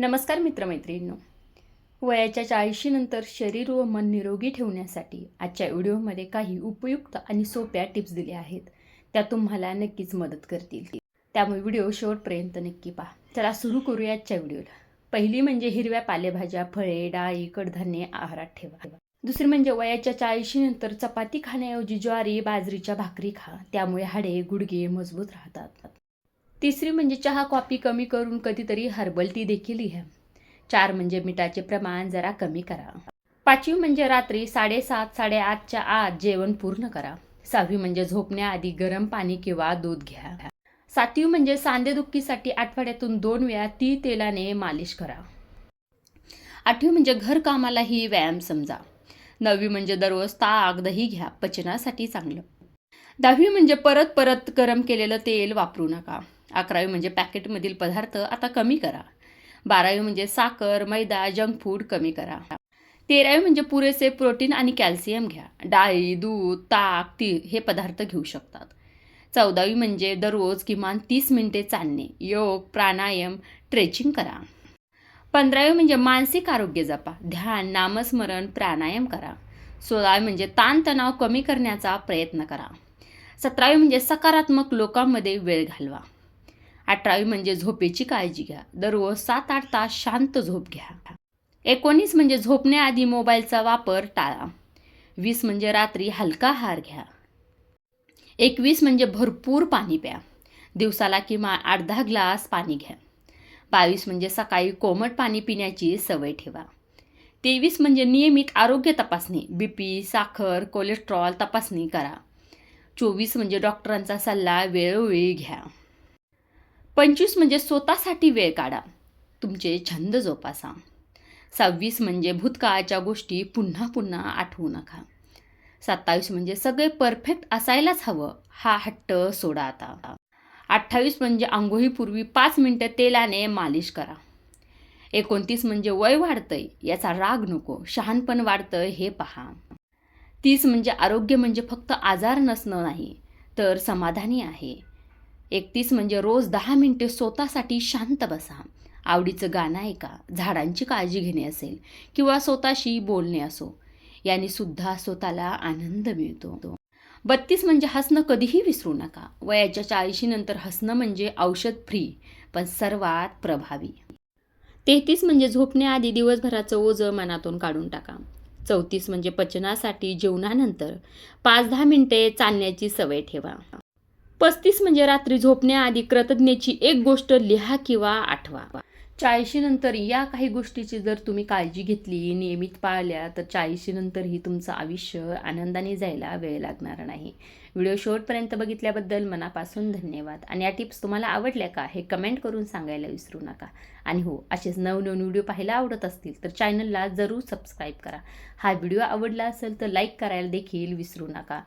नमस्कार मित्रमैत्रिणींनो. वयाच्या चाळीशीनंतर शरीर व मन निरोगी ठेवण्यासाठी आजच्या व्हिडिओमध्ये काही उपयुक्त आणि सोप्या टिप्स दिल्या आहेत. त्या तुम्हाला नक्कीच मदत करतील. त्यामुळे व्हिडिओ शेवटपर्यंत नक्की पहा. चला सुरू करूया आजच्या व्हिडिओला. पहिली म्हणजे हिरव्या पालेभाज्या फळे डाळी कडधान्ये आहारात ठेवा. दुसरी म्हणजे वयाच्या चाळीशीनंतर चपाती खाण्याऐवजी ज्वारी बाजरीच्या भाकरी खा. त्यामुळे हाडे गुडघे मजबूत राहतात. तिसरी म्हणजे चहा कॉफी कमी करून कधीतरी हर्बल टी देखील घ्या चार म्हणजे मिठाचे प्रमाण जरा कमी करा. पाचवी म्हणजे रात्री साडेसात साडेआठच्या आत जेवण पूर्ण करा. सहावी म्हणजे झोपण्याआधी गरम पाणी किंवा दूध घ्या. सातवी म्हणजे सांधेदुखीसाठी आठवड्यातून दोन वेळा ती तेलाने मालिश करा. आठवी म्हणजे घरकामालाही व्यायाम समजा. नववी म्हणजे दररोज ताक दही घ्या पचनासाठी चांगलं. दहावी म्हणजे परत परत गरम केलेलं तेल वापरू नका. अकरावी म्हणजे पॅकेटमधील पदार्थ आता कमी करा. बारावी म्हणजे साखर मैदा जंक फूड कमी करा. तेरावी म्हणजे पुरेसे प्रोटीन आणि कॅल्शियम घ्या. डाळी दूध ताक तीळ हे पदार्थ घेऊ शकतात. चौदावी म्हणजे दररोज किमान तीस मिनिटे चालणे. योग प्राणायाम ट्रेचिंग करा. पंधरावी म्हणजे मानसिक आरोग्य जपा. ध्यान नामस्मरण प्राणायाम करा. सोळावी म्हणजे ताणतणाव कमी करण्याचा प्रयत्न करा. सतरावी म्हणजे सकारात्मक लोकांमध्ये वेळ घालवा. अठरावी म्हणजे झोपेची काळजी घ्या. दररोज सात आठ तास शांत झोप घ्या. एकोणीस म्हणजे झोपण्याआधी मोबाईलचा वापर टाळा. वीस म्हणजे रात्री हलका आहार घ्या. एकवीस म्हणजे भरपूर पाणी प्या. दिवसाला किमान अर्धा ग्लास पाणी घ्या. बावीस म्हणजे सकाळी कोमट पाणी पिण्याची सवय ठेवा. तेवीस म्हणजे नियमित आरोग्य तपासणी. बी पी साखर कोलेस्ट्रॉल तपासणी करा. चोवीस म्हणजे डॉक्टरांचा सल्ला वेळोवेळी घ्या. पंचवीस म्हणजे स्वतःसाठी वेळ काढा. तुमचे छंद जोपासा. सव्वीस म्हणजे भूतकाळाच्या गोष्टी पुन्हा पुन्हा आठवू नका. सत्तावीस म्हणजे सगळे परफेक्ट असायलाच हवं हा हट्ट सोडा आता. अठ्ठावीस म्हणजे आंघोळीपूर्वी पाच मिनटं तेलाने मालिश करा. एकोणतीस म्हणजे वय वाढतंय याचा राग नको शहाणपण वाढतंय हे पहा. तीस म्हणजे आरोग्य म्हणजे फक्त आजार नसणं नाही तर समाधानी आहे. एकतीस म्हणजे रोज दहा मिनटे स्वतःसाठी शांत बसा. आवडीचं गाणं ऐका झाडांची काळजी घेणे असेल किंवा स्वतःशी बोलणे असो याने सुद्धा स्वतःला आनंद मिळतो. बत्तीस म्हणजे हसणं कधीही विसरू नका. वयाच्या चाळीशीनंतर हसणं म्हणजे औषध फ्री पण सर्वात प्रभावी. तेहतीस म्हणजे झोपण्याआधी दिवसभराचं ओझं मनातून काढून टाका. चौतीस म्हणजे पचनासाठी जेवणानंतर पाच दहा मिनटे चालण्याची सवय ठेवा. पस्तीस म्हणजे रात्री झोपण्याआधी कृतज्ञेची एक गोष्ट लिहा किंवा आठवा. चाळीशीनंतर या काही गोष्टीची जर तुम्ही काळजी घेतली नियमित पाळल्या तर चाळीशीनंतरही तुमचं आयुष्य आनंदाने जायला वेळ लागणार नाही. व्हिडिओ शेवटपर्यंत बघितल्याबद्दल मनापासून धन्यवाद. आणि या टिप्स तुम्हाला आवडल्या का हे कमेंट करून सांगायला विसरू नका. आणि हो असेच नवनवीन व्हिडिओ पाहायला आवडत असतील तर चॅनलला जरूर सबस्क्राईब करा. हा व्हिडिओ आवडला असेल तर लाईक करायला देखील विसरू नका.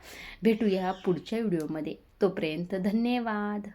भेटूया पुढच्या व्हिडिओमध्ये. तोपर्यंत धन्यवाद